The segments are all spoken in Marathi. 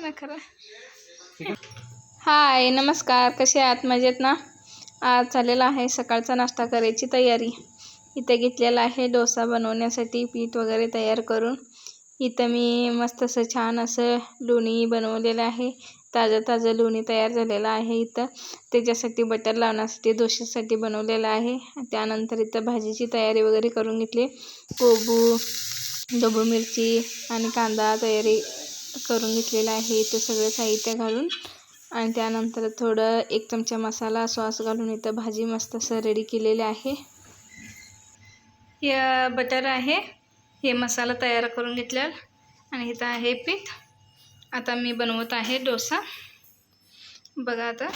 ना खरं हाय नमस्कार. कसे आहात? मजेत ना? आज झालेला आहे सकाळचा नाश्ता करायची तयारी. इथे घेतलेला आहे डोसा बनवण्यासाठी पीठ वगैरे तयार करून. इथं मी मस्त असं छान असं लोणी बनवलेलं आहे. ताजं ताजं लोणी तयार झालेलं आहे इथं. त्याच्यासाठी बटर लावण्यासाठी दोशासाठी बनवलेलं आहे. त्यानंतर इथं भाजीची तयारी वगैरे करून घेतली. कोबू ढबू मिरची आणि कांदा तयारी करून घेतलेला आहे. इथं सगळं साहित्य घालून आणि त्यानंतर थोडं एक चमचा मसाला सॉस घालून इथं भाजी मस्त असं रेडी केलेली आहे. हे बटर आहे. हे मसाला तयार करून घेतलेला आणि इथं आहे पीठ. आता मी बनवत आहे डोसा. बघा आता.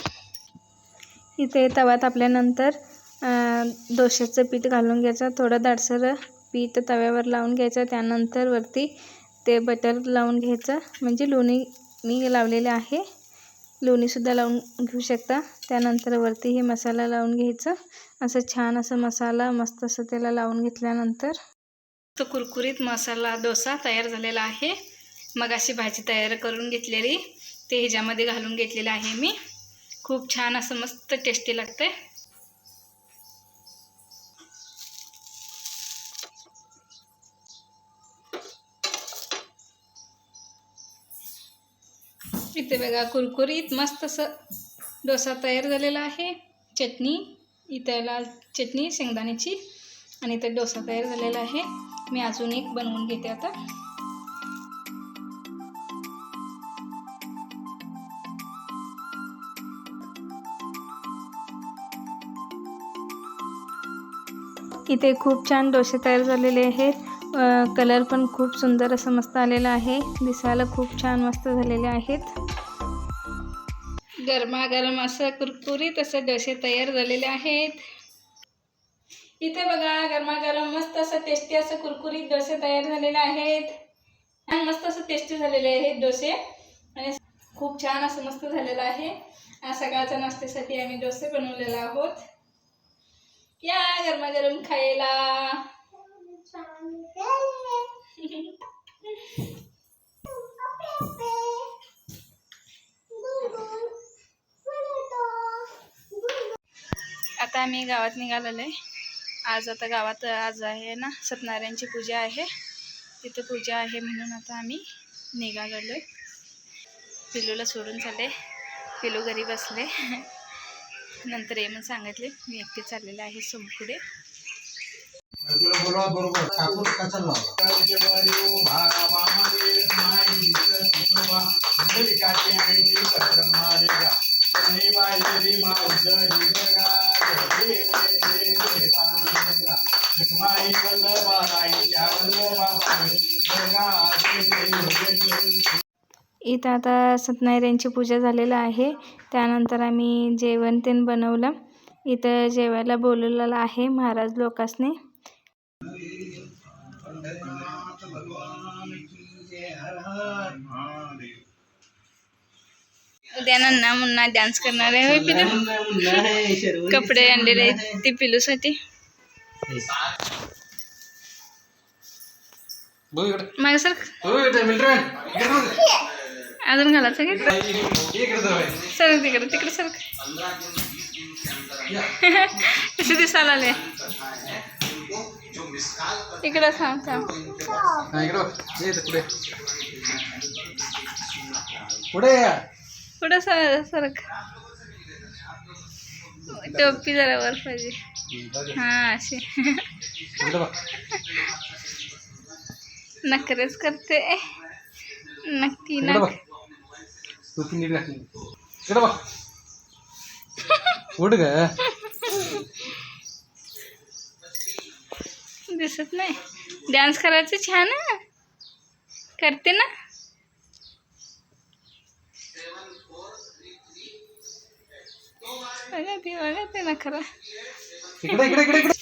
इथे तवा तापल्यानंतर डोश्याचं पीठ घालून घ्यायचं. थोडं दाडसर पीठ तव्यावर लावून घ्यायचं त्यानंतर वरती ते बटर लावून घ्यायचं. म्हणजे लोणी मी लावलेले आहे. लोणीसुद्धा लावून घेऊ शकता. त्यानंतर वरती हे मसाला लावून घ्यायचं. असं छान असं मसाला मस्त असं त्याला लावून घेतल्यानंतर तो कुरकुरीत मसाला डोसा तयार झालेला आहे. मग अशी भाजी तयार करून घेतलेली. ते ह्याच्यामध्ये घालून घेतलेलं आहे मी. खूप छान असं मस्त टेस्टी लागतं इथे बघा कुरकुरीत मस्त असं डोसा तयार झालेला आहे. चटणी इथं लाल चटणी शेंगदाण्याची आणि इथं डोसा तयार झालेला आहे. मी अजून एक बनवून घेते आता. इथे खूप छान डोसे तयार झालेले आहेत. कलर पण खूप सुंदर असं मस्त आलेला आहे. दिसायला खूप छान मस्त झालेले आहेत. गरमागरम असं कुरकुरीत असं डोसे तयार झालेले आहेत. इथे बघा गरमागरम मस्त असं टेस्टी असं कुरकुरीत डोसे तयार झालेले आहेत. छान मस्त असं टेस्टी झालेले आहेत डोसे. आणि खूप छान असं मस्त झालेलं आहे. आज सकाळच्या नाश्त्यासाठी आम्ही डोसे बनवलेला आहोत. या गरमागरम खायला. आता आम्ही गावात निघालेलो आहे आज आता गावात आज आहे ना सत्यनारायणची पूजा आहे. तिथं पूजा आहे म्हणून आता आम्ही निघालेलो आहे पिलूला सोडून चालले. पिलू घरी बसले. नंतर ये म्हणून सांगितले मी एकटे चाललेले आहे सोमपुढे तुला बरोबर. ठाकूर कसा लावला इथं आता सत्यनारायणची पूजा झालेलं आहे. त्यानंतर आम्ही जेवण तेन बनवलं. इथं जेवायला बोलवलेलं आहे महाराज लोकांसने. उद्या नन्ना मुन्ना डान्स करणार आहे पिलू? कपडे आणलेले आहेत ते पिलूसाठी बघ इकडे. मागे सर बघ इकडे मिल्ट्रन इकडे? बघ. अजून इकडे जाऊ. सर तिकडे तिकडे सर कसे दिसायला आले इकडं. ये इथं पुढे. पुढे सर सरक टोपी जरा वर पाहिजे. हा अशी. नखरेच करते. नक्की बघ. उठ ग. दिसत नाही. डान्स करायचं छान. करते ना. बघा ते बघा ते नखरा इकडे इकडे इकडे इकडे.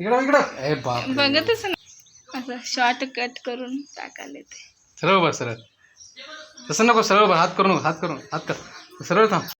इकडे इकडे. ए बाप रे. बघतच ना असं शॉर्ट कट करून टाकाले ते सरळ बस सरळ. तसं नको सरळ हात करून हात करून हात कर. सरळ थांब.